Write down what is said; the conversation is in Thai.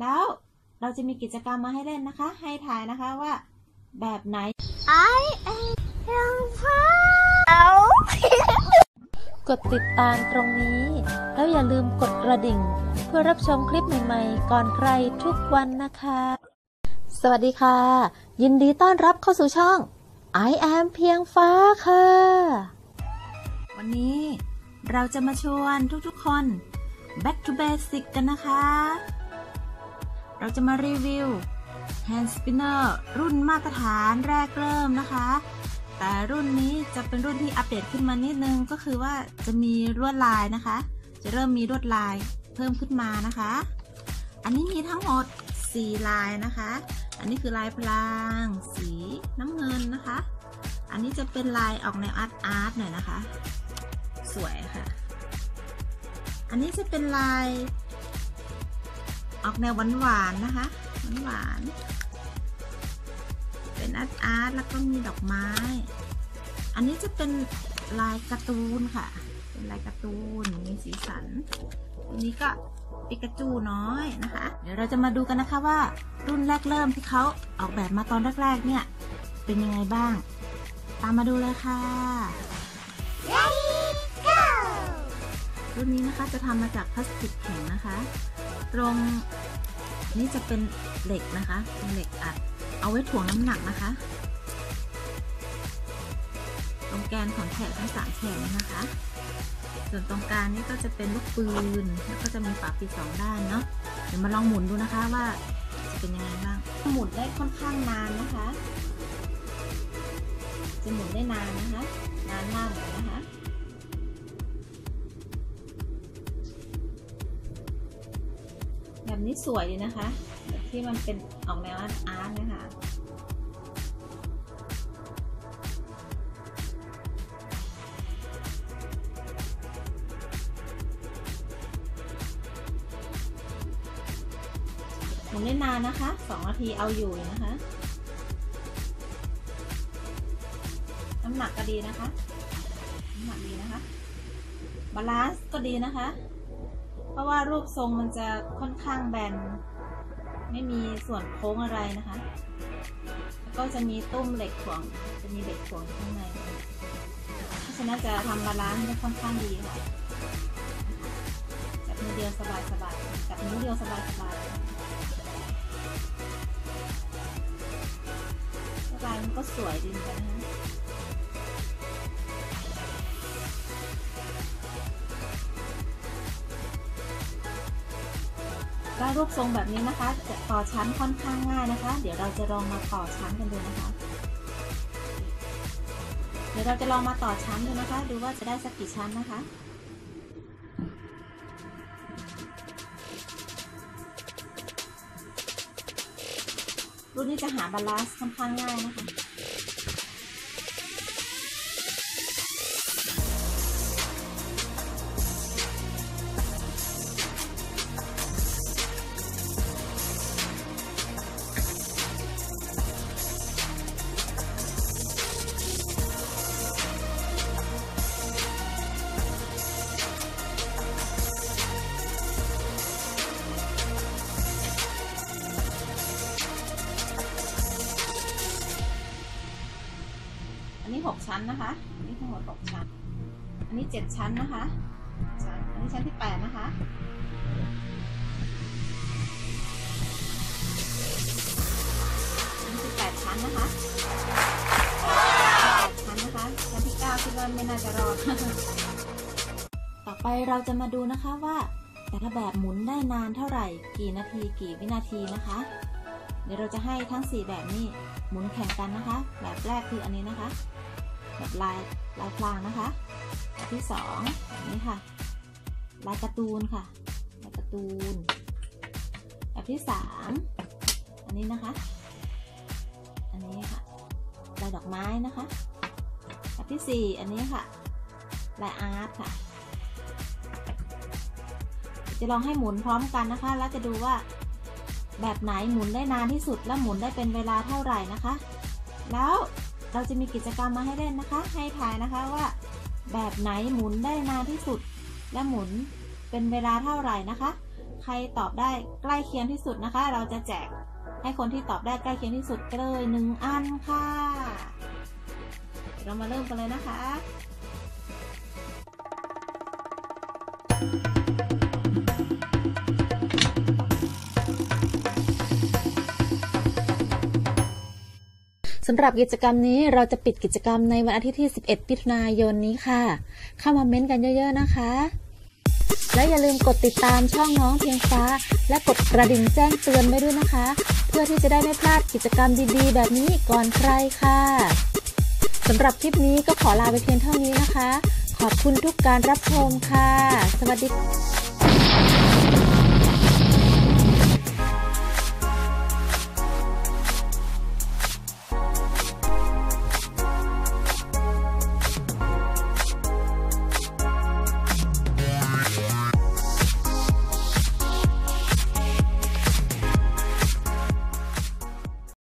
แล้วเราจะมีกิจกรรมมาให้เล่นนะคะ ให้ทายนะคะว่าแบบไหน I am fine กดติดตามตรงนี้ แล้วอย่าลืมกดกระดิ่ง เพื่อรับชมคลิปใหม่ๆ ก่อนใครทุกวันนะคะ สวัสดีค่ะ ยินดีต้อนรับเข้าสู่ช่อง I am เพียงฟ้าค่ะ วันนี้เราจะมาชวนทุกๆคน back to basic กันนะคะ เราจะมารีวิว hand spinner รุ่นมาตรฐานแรกเริ่มนะคะ แต่รุ่นนี้จะเป็นรุ่นที่อัปเดตขึ้นมานิดนึงก็คือว่าจะมีลวดลายนะคะ จะเริ่มมีลวดลายเพิ่มขึ้นมานะคะ อันนี้มีทั้งหมด 4 ลายนะคะ อันนี้คือลายพลาง สีน้ำเงินนะคะ อันนี้จะเป็นลายออกแนวอาร์ตอาร์ตหน่อยนะคะ สวยค่ะ อันนี้จะเป็นลาย ออกแนวหวานหวานๆนะคะหวานหวานๆเป็นอาร์ตอาร์ตแล้วก็มีดอกไม้ อันนี้จะเป็นลายการ์ตูนค่ะ เป็นลายการ์ตูน มีสีสันอันนี้ก็ปิกาจูน้อยนะคะ เดี๋ยวเราจะมาดูกันนะคะว่ารุ่นแรกเริ่มที่เขาออกแบบมาตอนแรกๆเนี่ย เป็นยังไงบ้าง ตามมาดูเลยค่ะรุ่นนี้นะคะจะทำมาจากพลาสติกแข็งนะคะ ตรงนี้จะเป็นเหล็กนะคะเป็นเหล็กอัด เอาไว้ถ่วงน้ำหนักนะคะ ตรงแกนของแขนทั้งสามแขนนะคะ ส่วนตรงกลางนี่ก็จะเป็นลูกปืน แล้วก็จะมีฝาปิดสองด้านเนาะ เดี๋ยวมาลองหมุนดูนะคะว่าจะเป็นยังไงบ้าง หมุนได้ค่อนข้างนานนะคะ จะหมุนได้นานนะคะ นานมากเลยนะคะ แบบนี้สวยดีนะคะ ที่มันเป็นออกแนวอาร์ตนะคะหมุนได้นานนะคะสองนาทีเอาอยู่นะคะ น้ำหนักก็ดีนะคะ น้ำหนักดีนะคะ บาลานซ์ก็ดีนะคะ เพราะว่ารูปทรงมันจะค่อนข้างแบน ไม่มีส่วนโค้งอะไรนะคะ แล้วก็จะมีตุ้มเหล็กถ่วง จะมีเหล็กถ่วงข้างใน เพราะฉะนั้นจะทำบาลานซ์ได้ค่อนข้างดีค่ะ จับมือเดียวสบายสบายๆจับนิ้วเดียวสบายสบายลายมันก็สวยดีเหมือนกันนะ ได้รูปทรงแบบนี้นะคะจะต่อชั้นค่อนข้างง่ายนะคะ เดี๋ยวเราจะลองมาต่อชั้นกันดูนะคะ เดี๋ยวเราจะลองมาต่อชั้นดูนะคะ ดูว่าจะได้สักกี่ชั้นนะคะรุ่นนี้จะหาบาลานซ์ค่อนข้างง่ายนะคะ หกชั้นนะคะ อันนี้ทั้งหมดหกชั้น อันนี้เจ็ดชั้นนะคะชั้นอันนี้ชั้นที่แปดนะคะอันนี้คือแปดชั้นนะคะชั้นนะคะ ชั้นที่เก้าคิดว่าไม่น่าจะรอด ต่อไปเราจะมาดูนะคะว่า แต่ละแบบหมุนได้นานเท่าไหร่ กี่นาทีกี่วินาทีนะคะ เดี๋ยวเราจะให้ทั้ง 4 แบบนี้หมุนแข่งกันนะคะ แบบแรกคืออันนี้นะคะ แบบลายลายพลางนะคะ ที่สองอันนี้ค่ะ ลายการ์ตูนค่ะ ลายการ์ตูน แบบที่สามอันนี้นะคะ อันนี้ค่ะ ลายดอกไม้นะคะ แบบที่สี่อันนี้ค่ะ ลายอาร์ตค่ะ จะลองให้หมุนพร้อมกันนะคะ แล้วจะดูว่าแบบไหนหมุนได้นานที่สุดและหมุนได้เป็นเวลาเท่าไหร่นะคะ แล้ว เราจะมีกิจกรรมมาให้เล่นนะคะ ให้ทายนะคะว่าแบบไหนหมุนได้นานที่สุด และหมุนเป็นเวลาเท่าไหร่นะคะ ใครตอบได้ใกล้เคียงที่สุดนะคะ เราจะแจกให้คนที่ตอบได้ใกล้เคียงที่สุดเลยหนึ่งอันค่ะ เรามาเริ่มกันเลยนะคะ สำหรับกิจกรรมนี้เราจะปิดกิจกรรมในวันอาทิตย์ที่ 11 มิถุนายนนี้ค่ะ เข้ามาเม้นต์กันเยอะๆนะคะ และอย่าลืมกดติดตามช่องน้องเพียงฟ้า และกดกระดิ่งแจ้งเตือนไว้ด้วยนะคะ เพื่อที่จะได้ไม่พลาดกิจกรรมดีๆ แบบนี้ก่อนใครค่ะสำหรับคลิปนี้ก็ขอลาไปเพียงเท่านี้นะคะ ขอบคุณทุกการรับชมค่ะ สวัสดี